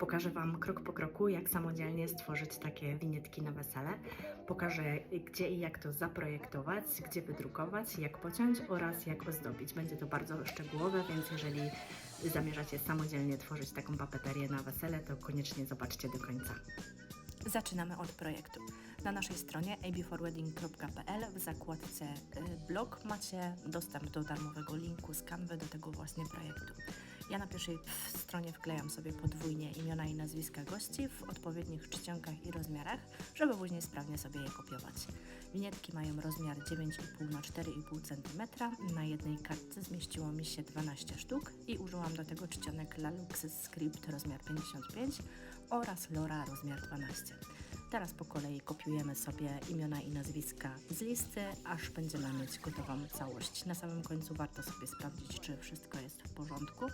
Pokażę Wam krok po kroku, jak samodzielnie stworzyć takie winietki na wesele. Pokażę, gdzie i jak to zaprojektować, gdzie wydrukować, jak pociąć oraz jak ozdobić. Będzie to bardzo szczegółowe, więc jeżeli zamierzacie samodzielnie tworzyć taką papeterię na wesele, to koniecznie zobaczcie do końca. Zaczynamy od projektu. Na naszej stronie abforwedding.pl w zakładce y, blog macie dostęp do darmowego linku z do tego właśnie projektu. Ja na pierwszej stronie wklejam sobie podwójnie imiona i nazwiska gości w odpowiednich czcionkach i rozmiarach, żeby później sprawnie sobie je kopiować. Winietki mają rozmiar 9,5 na 4,5 cm. Na jednej kartce zmieściło mi się 12 sztuk i użyłam do tego czcionek Lalux Script rozmiar 55 oraz Lora rozmiar 12. Teraz po kolei kopiujemy sobie imiona i nazwiska z listy, aż będziemy mieć gotową całość. Na samym końcu warto sobie sprawdzić, czy wszystko jest w porządku.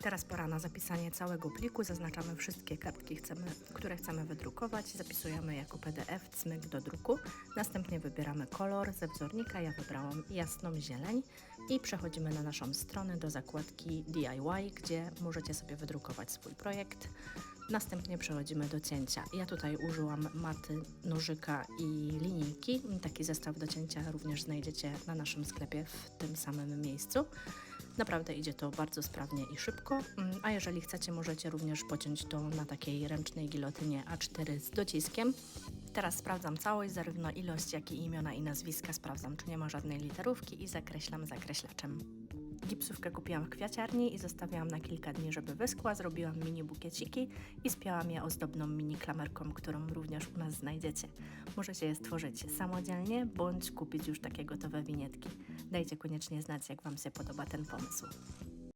Teraz pora na zapisanie całego pliku. Zaznaczamy wszystkie kartki, chcemy, które chcemy wydrukować. Zapisujemy jako PDF cmyk do druku. Następnie wybieramy kolor ze wzornika. Ja wybrałam jasną zieleń i przechodzimy na naszą stronę do zakładki DIY, gdzie możecie sobie wydrukować swój projekt. Następnie przechodzimy do cięcia. Ja tutaj użyłam maty, nożyka i linijki. Taki zestaw do cięcia również znajdziecie na naszym sklepie w tym samym miejscu. Naprawdę idzie to bardzo sprawnie i szybko, Mm, a jeżeli chcecie, możecie również pociąć to na takiej ręcznej gilotynie A4 z dociskiem. Teraz sprawdzam całość, zarówno ilość, jak i imiona i nazwiska. Sprawdzam, czy nie ma żadnej literówki i zakreślam zakreślaczem. Gipsówkę kupiłam w kwiaciarni i zostawiłam na kilka dni, żeby wyschła. Zrobiłam mini bukieciki i spiałam je ozdobną mini klamerką, którą również u nas znajdziecie. Możecie je stworzyć samodzielnie bądź kupić już takie gotowe winietki. Dajcie koniecznie znać, jak Wam się podoba ten pomysł.